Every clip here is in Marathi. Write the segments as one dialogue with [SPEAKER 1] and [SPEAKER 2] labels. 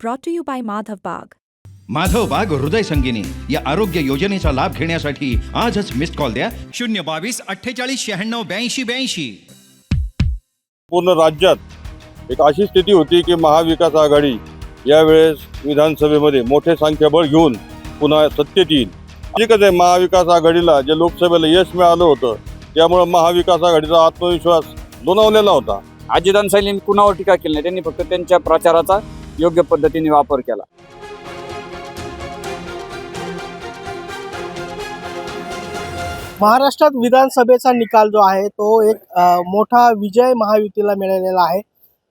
[SPEAKER 1] brought to you by Madhav Bagh.
[SPEAKER 2] Madhav बाग हृदय संगिनी या आरोग्य योजनेचा लाभ घेण्यासाठी आजच मिस्ड कॉल द्या.
[SPEAKER 3] शून्य बावीस अठ्ठेचाळीस शहाण्णव ब्याऐंशी ब्याऐंशी.
[SPEAKER 4] पूर्ण राज्यात एक अशी स्थिती होती की महाविकास आघाडी यावेळेस विधानसभेमध्ये मोठे संख्याबळ घेऊन पुन्हा सत्तेत येईल. ठीकच आहे महाविकास आघाडीला जे लोकसभेला यश मिळालं होतं त्यामुळं महाविकास आघाडीचा आत्मविश्वास दोनावलेला होता.
[SPEAKER 5] अजितांसाईंनी कुणावर टीका केली नाही? त्यांनी फक्त त्यांच्या प्रचाराचा योग्य पद्धतीने वापर केला.
[SPEAKER 6] महाराष्ट्रात विधानसभेचा निकाल जो आहे तो एक मोठा विजय महायुतीला मिळालेला आहे.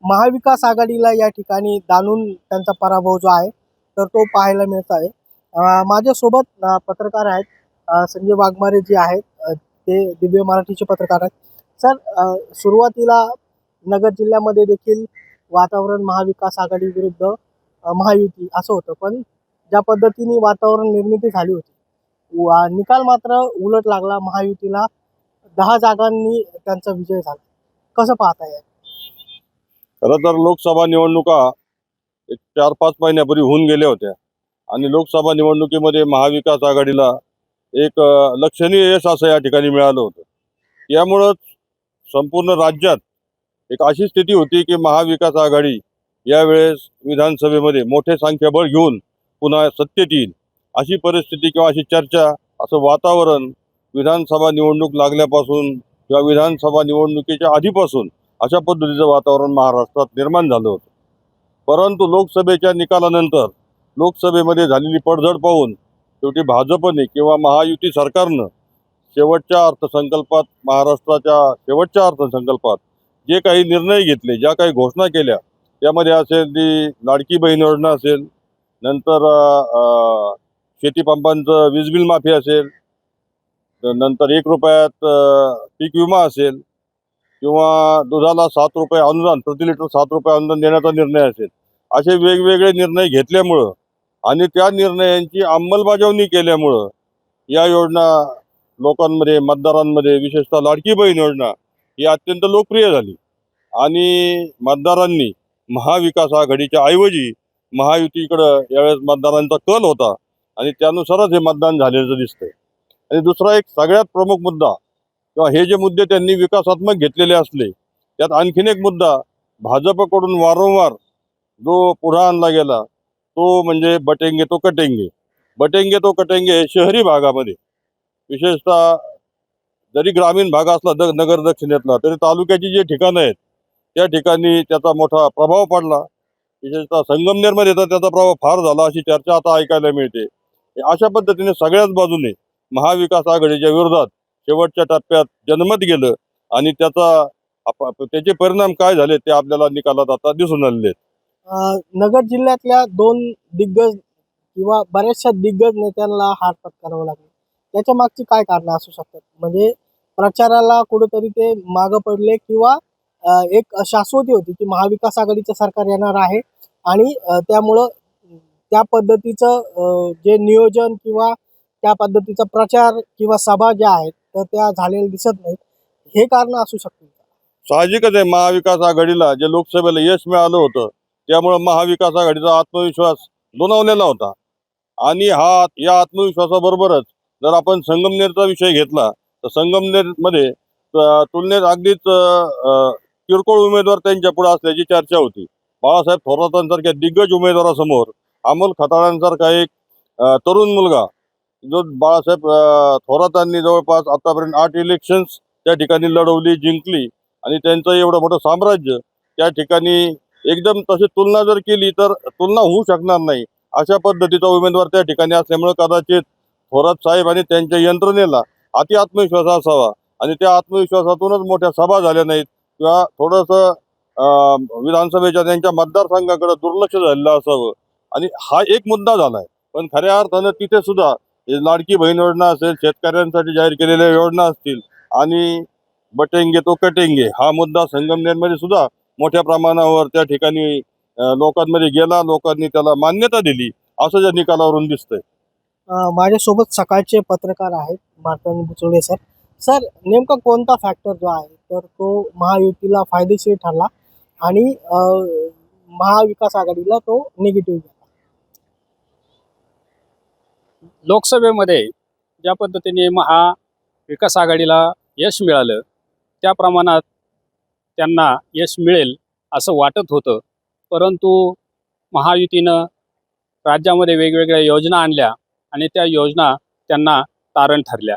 [SPEAKER 6] महाविकास आघाडीला या ठिकाणी दानून त्यांचा पराभव जो आहे तर तो पाहायला मिळत आहे. माझ्यासोबत पत्रकार आहेत संजय वाघमारे जे आहेत ते दिव्य मराठीचे पत्रकार आहेत. सर सुरुवातीला नगर जिल्ह्यामध्ये देखील वातावरण महाविकास आघाडी विरुद्ध महायुती असं होतं. पण ज्या पद्धतीने वातावरण निर्मिती झाली होती वा- निकाल मात्र उलट लागला. महायुतीला दहा जागांनी त्यांचा विजय झाला. कसं पाहता येईल
[SPEAKER 4] खरं तर लोकसभा निवडणुका एक चार पाच महिन्यापूर्वी होऊन गेल्या होत्या. आणि लोकसभा निवडणुकीमध्ये महाविकास आघाडीला एक लक्षणीय यश असं या ठिकाणी मिळालं होतं. यामुळंच संपूर्ण राज्यात एक अशी स्थिती होती की महाविकास आघाडी यावेळेस विधानसभेमध्ये मोठे संख्याबळ घेऊन पुन्हा सत्तेत येईल. अशी परिस्थिती किंवा अशी चर्चा असं वातावरण विधानसभा निवडणूक लागल्यापासून किंवा विधानसभा निवडणुकीच्या आधीपासून अशा पद्धतीचं वातावरण महाराष्ट्रात निर्माण झालं होतं. परंतु लोकसभेच्या निकालानंतर लोकसभेमध्ये झालेली पडझड पाहून शेवटी भाजपने किंवा महायुती सरकारनं शेवटच्या अर्थसंकल्पात महाराष्ट्राच्या शेवटच्या अर्थसंकल्पात जे काही निर्णय घेतले ज्या काही घोषणा केल्या त्यामध्ये असेल ती लाडकी बहीण योजना असेल नंतर शेतीपंपांचं वीज बिल माफी असेल नंतर एक रुपयात पीक विमा असेल किंवा दुधाला सात रुपये अनुदान प्रति लिटर सात रुपये अनुदान देण्याचा निर्णय असेल असे वेगवेगळे निर्णय घेतल्यामुळं आणि त्या निर्णयांची अंमलबजावणी केल्यामुळं या योजना लोकांमध्ये मतदारांमध्ये विशेषतः लाडकी बहीण योजना ही अत्यंत लोकप्रिय झाली. आणि मतदारांनी महाविकास आघाडीच्या ऐवजी महायुतीकडं यावेळेस मतदारांचा कल होता आणि त्यानुसारच हे मतदान झालेलं दिसतंय. आणि दुसरा एक सगळ्यात प्रमुख मुद्दा किंवा हे जे मुद्दे त्यांनी विकासात्मक घेतलेले असले त्यात आणखीन एक मुद्दा भाजपकडून वारंवार जो पुढा आणला गेला तो म्हणजे बटेंगे तो कटेंगे. बटेंगे तो कटेंगे शहरी भागामध्ये विशेषतः जरी ग्रामीण भाग असला द नगर दक्षिणेतला तरी तालुक्याची जी ठिकाणं आहेत त्या ठिकाणी त्याचा मोठा प्रभाव पडला. विशेषतः संगमनेरमध्ये तर त्याचा प्रभाव फार झाला अशी चर्चा आता ऐकायला मिळते. अशा पद्धतीने सगळ्याच बाजूने महाविकास आघाडीच्या विरोधात शेवटच्या टप्प्यात जनमत गेलं आणि त्याचा आप- त्याचे परिणाम काय झाले ते आपल्याला निकालात आता दिसून आलेले
[SPEAKER 6] नगर जिल्ह्यातल्या दोन दिग्गज किंवा बऱ्याचशा दिग्गज नेत्यांना हार पत्करावं लागले. त्याच्या मागची काय कारणं असू शकतात? म्हणजे प्रचाराला कुठेतरी ते मागं पडले किंवा एक शाश्वती होती की महाविकास आघाडीचं सरकार येणार आहे आणि त्यामुळं त्या पद्धतीचं जे नियोजन किंवा त्या पद्धतीचा प्रचार किंवा सभा ज्या आहेत तर त्या झालेल्या दिसत नाहीत. हे कारण असू शकतील
[SPEAKER 4] साहजिकच आहे महाविकास आघाडीला जे लोकसभेला यश मिळालं होतं त्यामुळं महाविकास आघाडीचा आत्मविश्वास दोनावलेला होता. आणि हा या आत्मविश्वासाबरोबरच जर आपण संगमनेरचा विषय घेतला तर संगमनेरमध्ये तुलनेत अगदीच किरकोळ उमेदवार त्यांच्या पुढे असल्याची चर्चा होती. बाळासाहेब थोरातांसारख्या दिग्गज उमेदवारासमोर अमोल खताळांसारखा एक तरुण मुलगा जो बाळासाहेब थोरातांनी जवळपास आतापर्यंत आठ इलेक्शन्स त्या ठिकाणी लढवली जिंकली आणि त्यांचं एवढं मोठं साम्राज्य त्या ठिकाणी एकदम तशी तुलना जर केली तर तुलना होऊ शकणार नाही. अशा पद्धतीचा उमेदवार त्या ठिकाणी असल्यामुळे कदाचित थोरात साहेब आणि त्यांच्या यंत्रणेला अति आत्मविश्वास असावा. आणि त्या आत्मविश्वासातूनच मोठ्या सभा झाल्या नाहीत किंवा थोडंसं विधानसभेच्या त्यांच्या मतदारसंघाकडे दुर्लक्ष झालेलं असावं. आणि हा एक मुद्दा झालाय. पण खऱ्या अर्थानं तिथे सुद्धा लाडकी बहीण योजना असेल शेतकऱ्यांसाठी जाहीर केलेल्या योजना असतील आणि बटेंगे तो कटेंगे हा मुद्दा संगमनेरमध्ये सुद्धा मोठ्या प्रमाणावर त्या ठिकाणी लोकांमध्ये गेला. लोकांनी त्याला मान्यता दिली. असं या निकालावरून दिसतंय.
[SPEAKER 6] माझ्यासोबत सकाळचे पत्रकार आहेत मार्तन बुचोडे सर. सर नेमका कोणता फॅक्टर जो आहे तर तो महायुतीला फायदेशीर ठरला आणि महाविकास आघाडीला तो निगेटिव्ह झाला.
[SPEAKER 1] लोकसभेमध्ये ज्या पद्धतीने महाविकास आघाडीला यश मिळालं त्या प्रमाणात त्यांना यश मिळेल असं वाटत होतं. परंतु महायुतीनं राज्यामध्ये वेगवेगळ्या योजना आणल्या. आणि त्या योजना त्यांना तारण ठरल्या.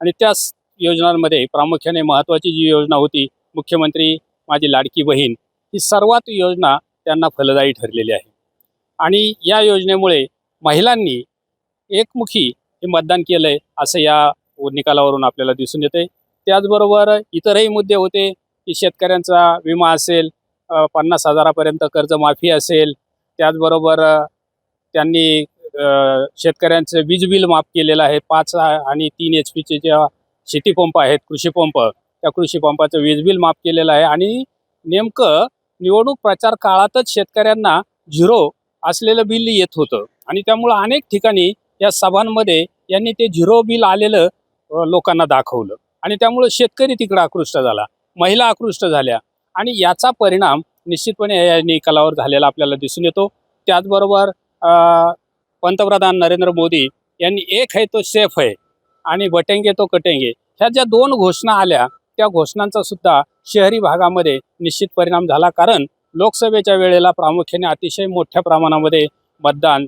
[SPEAKER 1] आणि त्याच योजनांमध्ये प्रामुख्याने महत्त्वाची जी योजना होती मुख्यमंत्री माझी लाडकी बहीण ही सर्वात योजना त्यांना फलदायी ठरलेली आहे. आणि या योजनेमुळे महिलांनी एकमुखी हे मतदान केलं आहे असं या निकालावरून आपल्याला दिसून येते त्याचबरोबर इतरही मुद्दे होते की शेतकऱ्यांचा विमा असेल पन्नास हजारापर्यंत कर्जमाफी असेल त्याचबरोबर त्यांनी शेतकऱ्यांचं वीज बिल माफ केलेलं आहे. पाच आणि तीन एच पीचे ज्या शेतीपंप आहेत कृषी पंप त्या कृषी पंपाचं वीज बिल माफ केलेलं आहे. आणि नेमकं निवडणूक प्रचार काळातच शेतकऱ्यांना झिरो असलेलं बिल येत होतं. आणि त्यामुळं अनेक ठिकाणी या सभांमध्ये यांनी ते झिरो बिल आलेलं लोकांना दाखवलं. आणि त्यामुळं शेतकरी तिकडं आकृष्ट झाला महिला आकृष्ट झाल्या. आणि याचा परिणाम निश्चितपणे या निकालावर झालेला आपल्याला दिसून येतो. त्याचबरोबर अ, पंतप्रधान नरेंद्र मोदी यांनी एक आहे तो सेफ आहे आणि बटेंगे तो कटेंगे. ह्या ज्या दोन घोषणा आल्या त्या घोषणांचा सुद्धा शहरी भागामध्ये निश्चित परिणाम झाला कारण लोकसभेच्या वेळेला प्रामुख्याने अतिशय मोठ्या प्रमाणामध्ये मतदान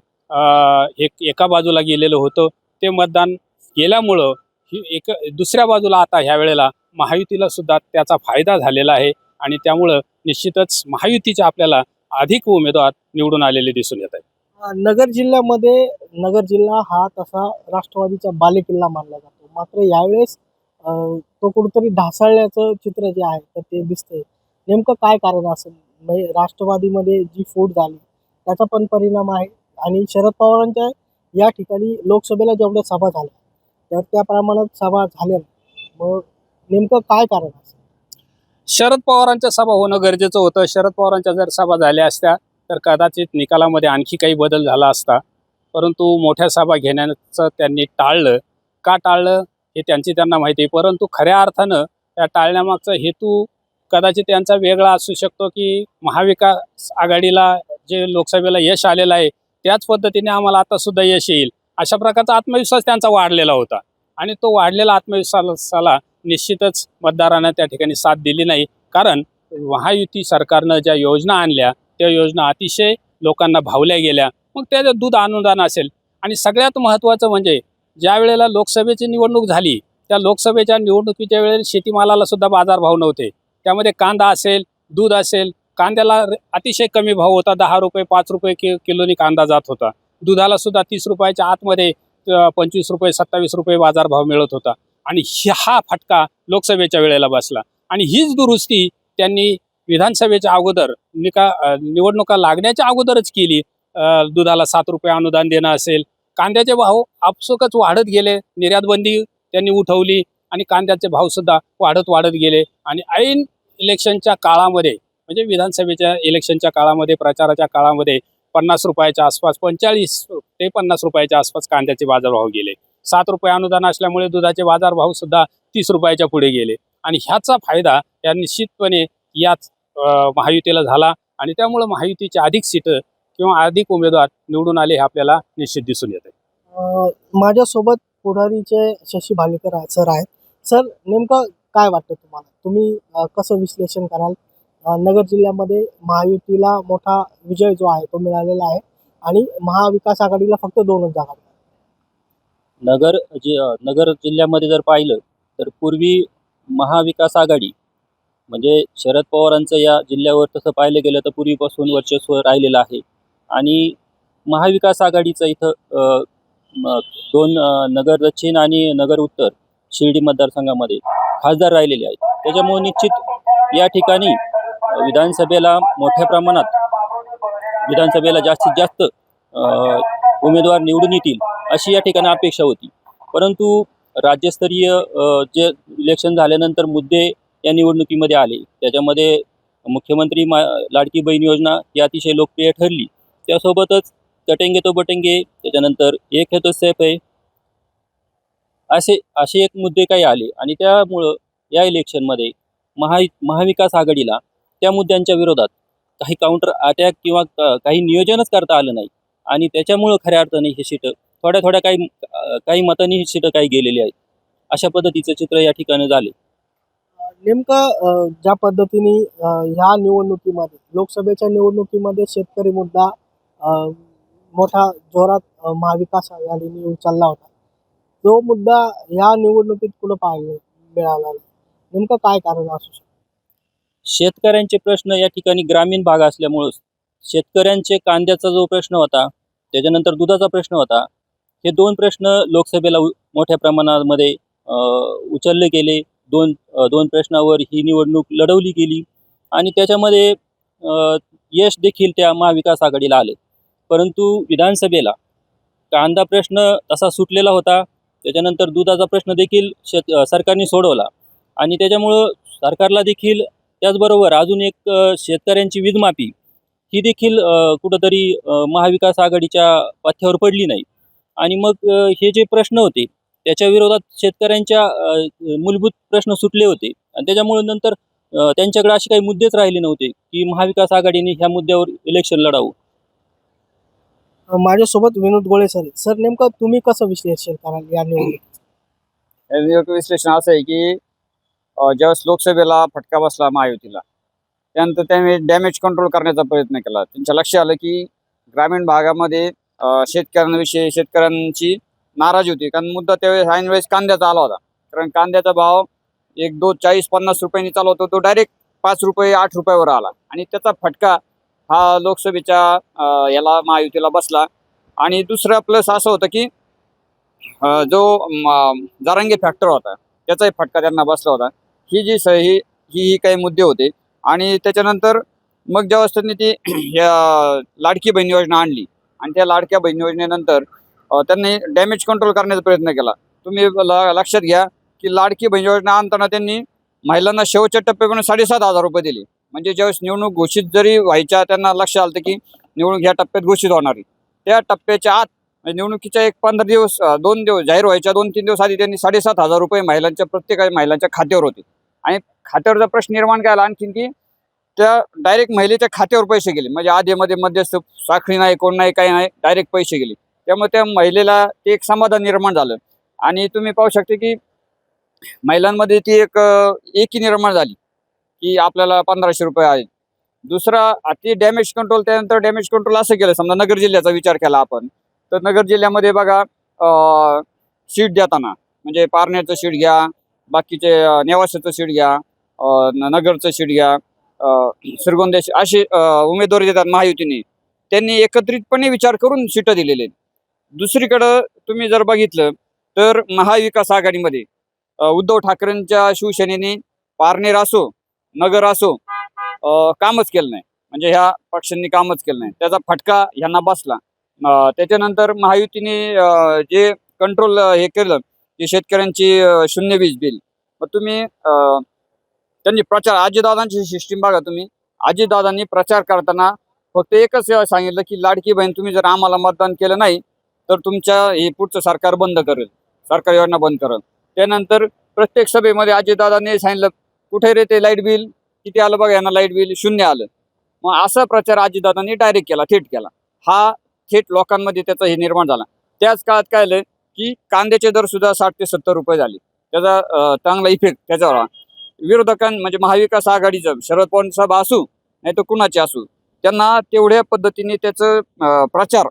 [SPEAKER 1] एक एका बाजूला गेलेलं होतं. ते मतदान गेल्यामुळं ही एक दुसऱ्या बाजूला आता ह्या वेळेला महायुतीला सुद्धा त्याचा फायदा झालेला आहे आणि त्यामुळं निश्चितच महायुतीचे आपल्याला अधिक उमेदवार निवडून आलेले दिसून येत आहेत.
[SPEAKER 6] नगर जिल्ह्यामध्ये नगर जिल्हा हा तसा राष्ट्रवादीचा बालेकिल्ला मानला जातो. मात्र यावेळेस तो कुठंतरी ढासळल्याचं चित्र जे आहे तर ते दिसतंय. नेमकं काय कारण असेल? म्हणजे राष्ट्रवादीमध्ये जी फूट झाली त्याचा पण परिणाम आहे. आणि शरद पवारांच्या या ठिकाणी लोकसभेला जेवढ्या सभा झाल्या तर त्या प्रमाणात सभा झाल्या मग नेमकं काय कारण असेल?
[SPEAKER 1] शरद पवारांच्या सभा होणं गरजेचं होतं. शरद पवारांच्या जर सभा झाल्या असत्या तर कदाचित निकालामध्ये आणखी काही बदल झाला असता. परंतु मोठ्या सभा घेण्याचं त्यांनी टाळलं. का टाळलं हे त्यांची त्यांना माहिती आहे. परंतु खऱ्या अर्थानं त्या टाळण्यामागचा हेतू कदाचित त्यांचा वेगळा असू शकतो की महाविकास आघाडीला जे लोकसभेला यश आलेलं आहे त्याच पद्धतीने आम्हाला आता सुद्धा यश येईल. अशा प्रकारचा आत्मविश्वास त्यांचा वाढलेला होता. आणि तो वाढलेला आत्मविश्वासाला निश्चितच मतदारांना त्या ठिकाणी साथ दिली नाही. कारण महायुती सरकारनं ज्या योजना आणल्या त्या योजना अतिशय लोकांना भावल्या गेल्या. मग त्याचं दूध अनुदान असेल. आणि सगळ्यात महत्त्वाचं म्हणजे ज्या वेळेला लोकसभेची निवडणूक झाली त्या लोकसभेच्या निवडणुकीच्या वेळेला शेतीमालाला सुद्धा बाजारभाव नव्हते. त्यामध्ये कांदा असेल दूध असेल कांद्याला अतिशय कमी भाव होता. दहा रुपये पाच रुपये कि किलोनी कांदा जात होता. दुधाला सुद्धा तीस रुपयाच्या आतमध्ये पंचवीस रुपये सत्तावीस रुपये बाजारभाव मिळत होता. आणि हा फटका लोकसभेच्या वेळेला बसला. आणि हीच दुरुस्ती त्यांनी विधानसभेच्या अगोदर निका निवडणुका लागण्याच्या अगोदरच केली. दुधाला सात रुपये अनुदान देणं असेल. कांद्याचे भाव आपसुकच वाढत गेले. निर्यातबंदी त्यांनी उठवली आणि कांद्याचे भाव सुद्धा वाढत वाढत गेले. आणि ऐन इलेक्शनच्या काळामध्ये म्हणजे विधानसभेच्या इलेक्शनच्या काळामध्ये प्रचाराच्या काळामध्ये पन्नास रुपयाच्या आसपास पंचेचाळीस ते पन्नास रुपयाच्या आसपास कांद्याचे बाजारभाव गेले. सात रुपये अनुदान असल्यामुळे दुधाचे बाजारभाव सुद्धा तीस रुपयाच्या पुढे गेले. आणि ह्याचा फायदा या निश्चितपणे याच महायुतीला झाला आणि त्यामुळं महायुतीचे अधिक सीटं किंवा अधिक उमेदवार निवडून आले हे आपल्याला निश्चित दिसून येते
[SPEAKER 6] अं, माझ्यासोबत पुढारीचे शशी भालेकर आहे सर आहेत. सर नेमकं काय वाटतं तुम्हाला? तुम्ही कसं विश्लेषण कराल? नगर जिल्ह्यामध्ये महायुतीला मोठा विजय जो आहे तो मिळालेला आहे आणि महाविकास आघाडीला फक्त दोनच जागा.
[SPEAKER 7] नगर जि नगर जिल्ह्यामध्ये जर पाहिलं तर पूर्वी महाविकास आघाडी म्हणजे शरद पवारांचं या जिल्ह्यावर तसं पाहिलं गेलं तर पूर्वीपासून वर्चस्व राहिलेलं आहे. आणि महाविकास आघाडीचं इथं दोन नगर दक्षिण आणि नगर उत्तर शिर्डी मतदारसंघामध्ये खासदार राहिलेले आहेत. त्याच्यामुळे निश्चित या ठिकाणी विधानसभेला मोठ्या प्रमाणात विधानसभेला जास्तीत जास्त उमेदवार निवडून येतील अशी या ठिकाणी अपेक्षा होती. परंतु राज्यस्तरीय जे इलेक्शन झाल्यानंतर मुद्दे या निवडणुकीमध्ये आले. त्याच्यामध्ये मुख्यमंत्री मा लाडकी बहीण योजना ही अतिशय लोकप्रिय ठरली. त्यासोबतच कटेंगे तो बटेंगे त्याच्यानंतर एक है तो सेफ आहे. असे असे एक मुद्दे काही आले आणि त्यामुळं या इलेक्शनमध्ये महा महाविकास आघाडीला त्या मुद्द्यांच्या विरोधात काही काउंटर अटॅक किंवा काही नियोजनच करता आलं नाही. आणि त्याच्यामुळं खऱ्या अर्थाने हे सीटं थोड्या थोड्या काही काही मतांनी ही सीटं काही गेलेली आहेत. अशा पद्धतीचं चित्र या ठिकाणी झाले.
[SPEAKER 6] नेमकं ज्या पद्धतीने ह्या निवडणुकीमध्ये लोकसभेच्या निवडणुकीमध्ये शेतकरी मुद्दा मोठा जोरात महाविकास आघाडीने उचलला होता. तो मुद्दा ह्या निवडणुकीत कुठं पाहायला मिळाला नाही. नेमकं काय कारण असू शकतं?
[SPEAKER 7] शेतकऱ्यांचे प्रश्न या ठिकाणी ग्रामीण भाग असल्यामुळं शेतकऱ्यांचे कांद्याचा जो प्रश्न होता त्याच्यानंतर दुधाचा प्रश्न होता हे दोन प्रश्न लोकसभेला उ- मोठ्या प्रमाणामध्ये उचलले गेले. दोन दोन प्रश्नावर ही निवडणूक लढवली गेली. आणि त्याच्यामध्ये यश देखील त्या महाविकास आघाडीला आलं. परंतु विधानसभेला कांदा प्रश्न तसा सुटलेला होता. त्याच्यानंतर दुधाचा प्रश्न देखील शेत सरकारने सोडवला. आणि त्याच्यामुळं सरकारला देखील त्याचबरोबर अजून एक शेतकऱ्यांची वीजमाफी ही देखील कुठंतरी महाविकास आघाडीच्या पथ्यावर पडली नाही. आणि मग हे जे प्रश्न होते त्याच्या विरोधात शेतकऱ्यांच्या मूलभूत प्रश्न सुटले होते. आणि त्याच्यामुळे नंतर त्यांच्याकडे असे काही मुद्देच राहिले नव्हते की महाविकास आघाडीने ह्या मुद्द्यावर इलेक्शन लढावं.
[SPEAKER 6] माझ्यासोबत विनोद गोळे सर. सर नेमकं तुम्ही कसं विश्लेषण कराल या निवडणुकीत?
[SPEAKER 5] विश्लेषण असं आहे की ज्यावेळेस लोकसभेला फटका बसला महायुतीला त्यानंतर त्यांनी डॅमेज कंट्रोल करण्याचा प्रयत्न केला. त्यांच्या लक्षात आलं की ग्रामीण भागामध्ये शेतकऱ्यांविषयी शेतकऱ्यांची नाराजी होती. कारण मुद्दा त्यावेळेस ऐनवेळेस कांद्याचा आला होता. कारण कांद्याचा भाव एक दोन चाळीस पन्नास रुपयांनी चालू होतो. तो डायरेक्ट पाच रुपये आठ रुपयावर आला. आणि त्याचा फटका हा लोकसभेच्या याला महायुतीला बसला. आणि दुसरा प्लस असं होतं की जो म, फॅक्टर होता त्याचाही फटका त्यांना बसला होता. ही जी स ही ही काही मुद्दे होते. आणि त्याच्यानंतर मग ज्यावेळेस त्यांनी ती या लाडकी बहीण योजना आणली. आणि त्या लाडक्या बहीण योजनेनंतर त्यांनी डॅमेज कंट्रोल करण्याचा प्रयत्न केला. तुम्ही ल- लक्षात घ्या की लाडकी बहीण योजना आणताना त्यांनी महिलांना शेवटच्या टप्प्यापर्यंत साडेसात हजार रुपये दिले. म्हणजे ज्यावेळेस निवडणूक घोषित जरी व्हायच्या त्यांना लक्षात आलं की निवडणूक ह्या टप्प्यात घोषित होणार त्या टप्प्याच्या आत म्हणजे निवडणुकीच्या एक पंधरा दिवस दोन दिवस जाहीर व्हायच्या दोन तीन दिवस आधी त्यांनी साडेसात हजार रुपये महिलांच्या प्रत्येक महिलांच्या खात्यावर होते. आणि खात्यावरचा प्रश्न निर्माण केला आणखीन की त्या डायरेक्ट महिलेच्या खात्यावर पैसे गेले. म्हणजे आधीमध्ये मध्यस्थ साखळी नाही कोण नाही काही नाही डायरेक्ट पैसे गेले. त्यामुळे त्या महिलेला ते एक समाधान निर्माण झालं. आणि तुम्ही पाहू शकता की महिलांमध्ये ती एक एकी निर्माण झाली की आपल्याला पंधराशे रुपये आहे. दुसरा अति डॅमेज कंट्रोल त्यानंतर डॅमेज कंट्रोल असं केलं समजा नगर जिल्ह्याचा विचार केला आपण तर नगर जिल्ह्यामध्ये बघा सीट देताना म्हणजे पारण्याचं सीट घ्या बाकीचे अ, नेवासाचं सीट घ्या नगरचं सीट घ्या अ, असे उमेदवारी देतात महायुतीने त्यांनी एकत्रितपणे विचार करून सीटं दिलेली. आहेत दुसरीकडं तुम्ही जर बघितलं तर महाविकास आघाडीमध्ये उद्धव ठाकरेंच्या शिवसेनेने पारनेर असो नगर असो कामच केलं नाही. म्हणजे ह्या पक्षांनी कामच केलं नाही. त्याचा फटका ह्यांना बसला. त्याच्यानंतर महायुतीने जे कंट्रोल हे केलं की शेतकऱ्यांची शून्य वीज बिल. मग तुम्ही अ, त्यांनी प्रचार आजीदादांची सिस्टीम बघा तुम्ही. आजीदादांनी प्रचार करताना फक्त एकच सांगितलं की लाडकी बहीण तुम्ही जर आम्हाला मतदान केलं नाही तर तुमच्या हे पुढचं सरकार बंद करेल. सरकार योजना बंद करेल. त्यानंतर प्रत्येक सभेमध्ये अजितदादाने सांगितलं कुठे रे ते लाइट बिल? किती आलं बघा यांना लाइट बिल? शून्य आलं. मग असा प्रचार अजितदादांनी डायरेक्ट केला थेट केला. हा थेट लोकांमध्ये त्याचा हे निर्माण झाला. त्याच काळात काय आलं की कांद्याचे दर सुद्धा साठ ते सत्तर रुपये झाले. त्याचा चांगला इफेक्ट त्याच्यावर विरोधकां म्हणजे महाविकास आघाडीचं शरद पवार सभा असू नाही तर कुणाची असू त्यांना तेवढ्या पद्धतीने त्याचं प्रचार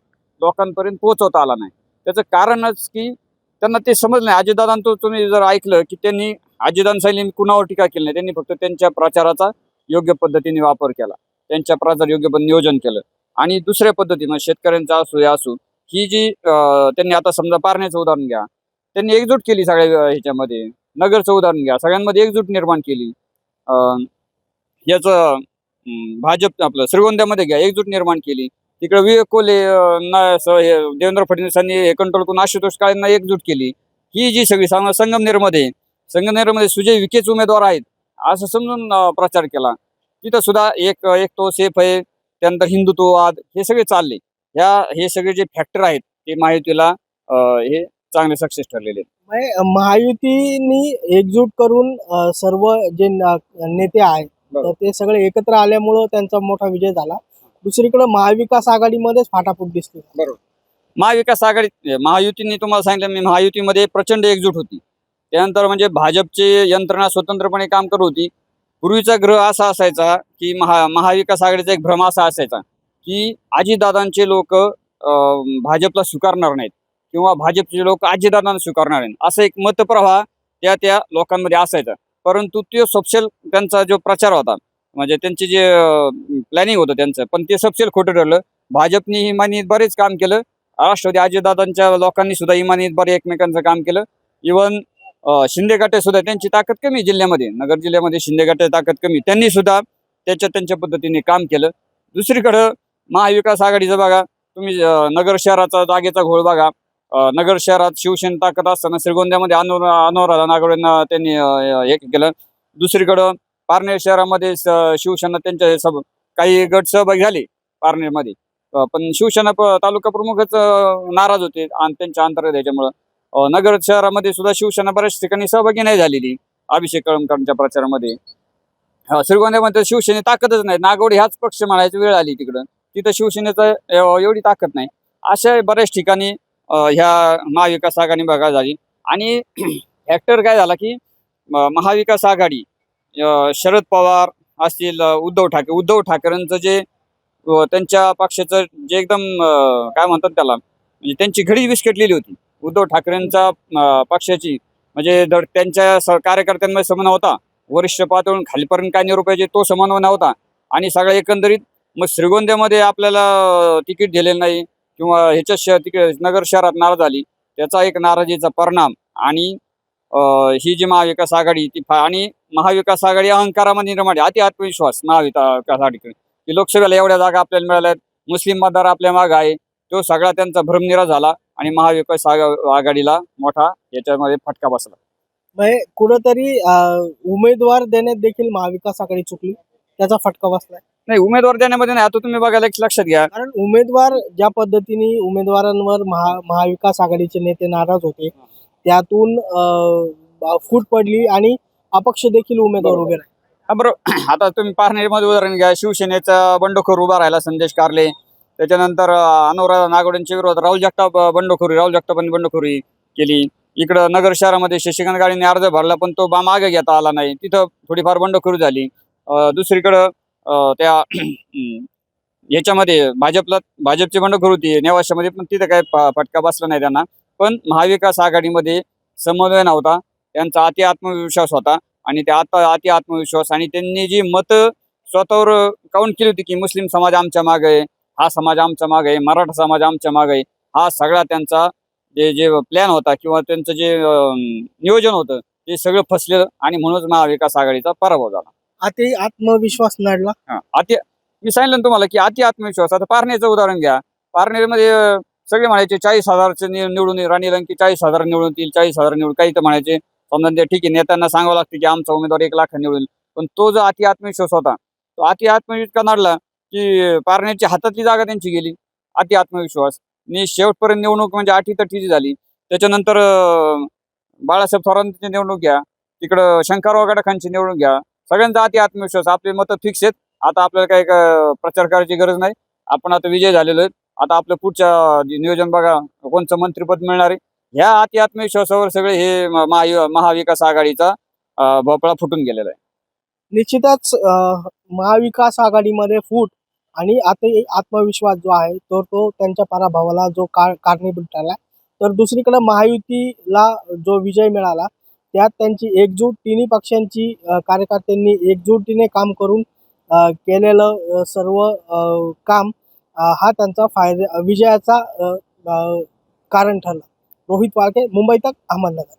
[SPEAKER 5] लोकांपर्यंत पोहोचवता आला नाही. त्याचं कारणच की त्यांना ते समजलं नाही. अजितदादांचं तुम्ही जर ऐकलं की त्यांनी अजितदान कुणावर टीका केली नाही. त्यांनी फक्त त्यांच्या प्रचाराचा योग्य पद्धतीने वापर केला. त्यांच्या प्रचार योग्य पण नियोजन केलं. आणि दुसऱ्या पद्धतीनं शेतकऱ्यांचा असू या असू ही जी त्यांनी आता समजा पारण्याचं उदाहरण घ्या. त्यांनी एकजूट केली सगळ्या ह्याच्यामध्ये. नगरचं उदाहरण घ्या. सगळ्यांमध्ये एकजूट निर्माण केली. अं, याचं भाजप आपलं श्रीगोंद्यामध्ये घ्या. एकजूट निर्माण केली. तिकडे विवेक कोले हे देवेंद्र फडणवीसांनी हे कंट्रोल करून आशुतोष काळेंना एकजूट केली. ही जी सगळी सांग संगमनेरमध्ये संगमनेरमध्ये सुजय विखेच उमेदवार आहेत असं समजून प्रचार केला. तिथं सुद्धा एक एक तो सेफ आहे त्यानंतर हिंदुत्ववाद हे सगळे चालले. ह्या हे सगळे जे फॅक्टर आहेत ते महायुतीला हे चांगले सक्सेस ठरलेले
[SPEAKER 6] महायुतीनी एकजूट करून सर्व जे नेते आहेत ते सगळे एकत्र आल्यामुळं त्यांचा मोठा विजय झाला. दुसरीकडे महाविकास आघाडीमध्येच फाटाफूट दिसते
[SPEAKER 5] महाविकास आघाडी महायुतीने तुम्हाला सांगितलं मी महायुतीमध्ये प्रचंड एकजूट होती. त्यानंतर म्हणजे भाजपची यंत्रणा स्वतंत्रपणे काम करत होती. पूर्वीचा ग्रह असा असायचा की महा महाविकास आघाडीचा एक भ्रम असा असायचा की आजीदादांचे लोक भाजपला स्वीकारणार नाहीत किंवा भाजपचे लोक आजीदादांना स्वीकारणार नाहीत. असं एक मतप्रवाह त्या त्या लोकांमध्ये असायचा. परंतु तो सपशेल त्यांचा जो प्रचार होता म्हणजे त्यांचे जे प्लॅनिंग होतं त्यांचं. पण ते सबसेल खोटं ठरलं. भाजपने इमानीत बरेच काम केलं. राष्ट्रवादी अजितदादांच्या लोकांनी सुद्धा इमानीत बरे एकमेकांचं काम केलं. इवन शिंदे गटे सुद्धा त्यांची ताकद कमी जिल्ह्यामध्ये. नगर जिल्ह्यामध्ये शिंदे गटाची ताकद कमी. त्यांनी सुद्धा त्याच्या त्यांच्या पद्धतीने काम केलं. दुसरीकडं महाविकास आघाडीचं बघा. तुम्ही नगर शहराचा जागेचा घोळ बघा. नगर शहरात शिवसेना ताकद असताना श्रीगोंद्यामध्ये अनोर अनोरा नागोडेंना त्यांनी हे केलं. दुसरीकडं पारनेर शहरामध्ये स- शिवसेना त्यांच्या सब काही गट सहभागी झाले पारनेरमध्ये. पण शिवसेना प- तालुका प्रमुखच नाराज होते आणि त्यांच्या अंतर्गत याच्यामुळं नगर शहरामध्ये सुद्धा शिवसेना बऱ्याच ठिकाणी सहभागी नाही झालेली अभिषेक कळमकरांच्या प्रचारामध्ये. श्रीगोंद्यामध्ये शिवसेने ताकदच नाही. नागोडी ह्याच पक्ष म्हणायची वेळ आली तिकडं. तिथं शिवसेनेचं एवढी ताकद नाही. अशा बऱ्याच ठिकाणी ह्या महाविकास आघाडी बघा झाली. आणि फॅक्टर काय झाला की महाविकास आघाडी शरद पवार असतील उद्धव ठाकरे. उद्धव ठाकरेंचं जे त्यांच्या पक्षाचं जे एकदम काय म्हणतात त्याला म्हणजे त्यांची घडी विस्कटलेली होती. उद्धव ठाकरेंचा पक्षाची म्हणजे त्यांच्या स- कार्यकर्त्यांमध्ये समन्वय होता वरिष्ठ पातळून खालीपर्यंत काय निरूपायचे तो समन्वय नव्हता आणि सगळ्या एकंदरीत मग श्रीगोंद्यामध्ये आपल्याला तिकीट दिलेलं नाही किंवा ह्याच्या श तिकीट नगर शहरात नाराज आली त्याचा एक नाराजीचा परिणाम आणि ही जी महाविकास आघाडी ती फा- आणि महाविकास आघाडी अहंकारामध्ये निर्माण आहे. अति आत्मविश्वास महाविकास आघाडीकडे. की लोकसभेला एवढ्या जागा आपल्याला मिळाल्यात मुस्लिम मतदार आपल्या माग आहे तो सगळा त्यांचा भ्रमनिरा झाला आणि महाविकास आघा- आघाडीला मोठा याच्यामध्ये फटका बसला.
[SPEAKER 6] कुठंतरी उमेदवार देण्यात देखील महाविकास आघाडी चुकली? त्याचा फटका बसलाय.
[SPEAKER 5] नाही उमेदवार देण्यामध्ये नाही आता तुम्ही बघायला एक लक्षात घ्या.
[SPEAKER 6] कारण उमेदवार ज्या पद्धतीने उमेदवारांवर महा महाविकास आघाडीचे नेते नाराज होते त्यातून फूट पडली आणि अपक्ष देखील उमेदवार उभे राहिले.
[SPEAKER 5] हा बरोबर आता तुम्ही पारनेरमध्ये उदाहरण घ्या. शिवसेनेचा बंडखोर उभा राहिला संदेश कारले. त्याच्यानंतर अनुराधा नागोडेंच्या विरोधात राहुल जगताप बंडखोरी राहुल जगतापांनी बंडखोरी केली. इकडं नगर शहरामध्ये शशिकांत गाडीने अर्ज भरला पण तो बा मागे घेता आला नाही. तिथं थोडीफार बंडखोरी झाली. दुसरीकडं त्या याच्यामध्ये भाजपला भाजपची बंडखोर होती नेवाशामध्ये पण तिथं काय फटका बसला नाही त्यांना. पण महाविकास आघाडीमध्ये समन्वय नव्हता. त्यांचा अति आत्मविश्वास होता आणि त्या आता अति आत्मविश्वास आणि त्यांनी जी मत स्वतःवर काउंट केली होती की मुस्लिम समाज आमच्या मागे आहे हा समाज आमच्या मागे आहे मराठा समाज आमच्या मागे आहे हा सगळा त्यांचा जे जे प्लॅन होता किंवा त्यांचं जे नियोजन होतं ते सगळं फसलेलं आणि म्हणूनच महाविकास आघाडीचा पराभव झाला.
[SPEAKER 6] आता आत्मविश्वास नडला
[SPEAKER 5] हा, अति मी सांगितलं ना तुम्हाला की अति आत्मविश्वास आता पारनेरचं उदाहरण घ्या. पारनेरमध्ये सगळे म्हणायचे चाळीस हजारचे निवडून राणी लंकी चाळीस हजार निवडून येईल चाळीस हजार निवडून काही तर म्हणायचे समजा ते ठीक आहे नेत्यांना सांगावं लागतं की आमचा उमेदवार एक लाख निवडून पण तो जो अति आत्मविश्वास होता तो अति आत्मविश्वास का नडला की पारण्याची हातातली जागा त्यांची गेली. अति आत्मविश्वास. आणि शेवटपर्यंत निवडणूक म्हणजे आठी तटीची झाली. त्याच्यानंतर बाळासाहेब थोरांची निवडणूक घ्या तिकडं शंकरराव गडाखांची निवडणूक घ्या. सगळ्यांचा अति आत्मविश्वास. आपले मतं फिक्स आहेत. आता आपल्याला काही प्रचार करायची गरज नाही. आपण आता विजय झालेलो आहेत. आता आपलं पुढच्या नियोजन बघा कोणचं मंत्रिपद मिळणार आहे? ह्या अति आत्मविश्वासावर सगळे हे महा महाविकास आघाडीचा भोपळा फुटून गेलेला आहे.
[SPEAKER 6] निश्चितच महाविकास आघाडीमध्ये फूट आणि आता आत्मविश्वास जो आहे तर तो त्यांच्या पराभवाला जो का कारणीभूत ठरला तर दुसरीकडे महायुतीला जो विजय मिळाला त्यात त्यांची एकजूट तिन्ही पक्षांची कार्यकर्त्यांनी एकजुटीने काम करून केलेलं सर्व काम हा त्यांचा फायदा विजयाचा कारण ठरला. रोहित वाळके मुंबई तक अहमदनगर.